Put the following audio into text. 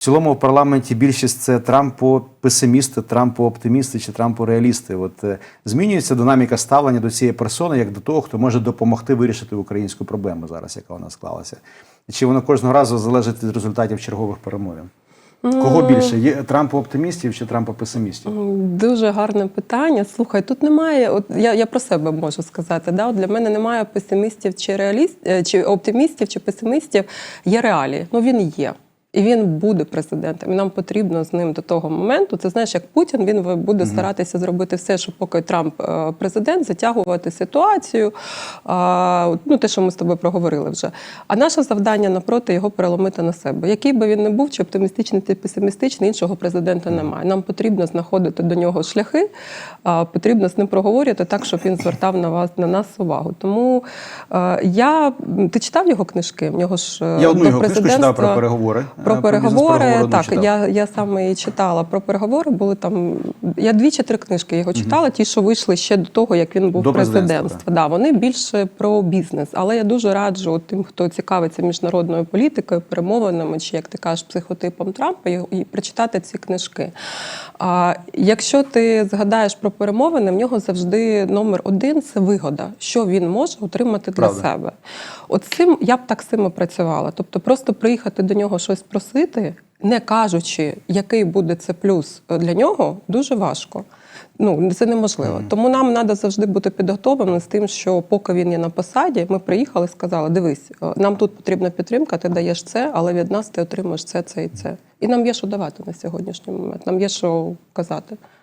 В цілому в парламенті більшість це Трампо-песимісти, Трампо-оптимісти чи Трампо-реалісти. От е, змінюється динаміка ставлення до цієї персони як до того, хто може допомогти вирішити українську проблему зараз, яка нас склалася. Чи воно кожного разу залежить від результатів чергових перемовин? Кого більше? Є Трампо-оптимістів чи Трампо-песимістів? Дуже гарне питання. Слухай, тут немає. От я, я про себе можу сказати. Да? От для мене немає песимістів чи реаліст, е, чи оптимістів, чи песимістів. Є реалії. Ну він є. І він буде президентом. І нам потрібно з ним до того моменту. Це знаєш, як Путін він буде старатися зробити все, щоб поки Трамп е, президент, затягувати ситуацію. Ну, те, що ми з тобою проговорили вже. А наше завдання напроти його переломити на себе. Який би він не був, чи оптимістичний, чи песимістичний, іншого президента немає. Нам потрібно знаходити до нього шляхи, потрібно з ним проговорювати так, щоб він звертав на вас на нас увагу. Тому е, я ти читав його книжки? В нього ж е, Я одну його книжку читав про переговори. Про Е, переговори, так, я, я саме і читала про переговори. Були там. Я дві чи три книжки його читала, ті, що вийшли ще до того, як він був До президентства. Да, вони більше про бізнес. Але я дуже раджу тим, хто цікавиться міжнародною політикою, перемовинами, чи як ти кажеш, психотипом Трампа, і, і прочитати ці книжки. А якщо ти згадаєш про перемовини, в нього завжди номер один це вигода, що він може отримати для Правда. себе. От цим я б так само працювала. Тобто, просто приїхати до нього щось просити, не кажучи, який буде це плюс для нього, дуже важко. Ну це неможливо. Тому нам треба завжди бути підготовленим з тим, що поки він є на посаді, ми приїхали, сказали: дивись, е, нам тут потрібна підтримка, ти даєш це, але від нас ти отримуєш це, це і це. І нам є що давати на сьогоднішній момент. Нам є що казати.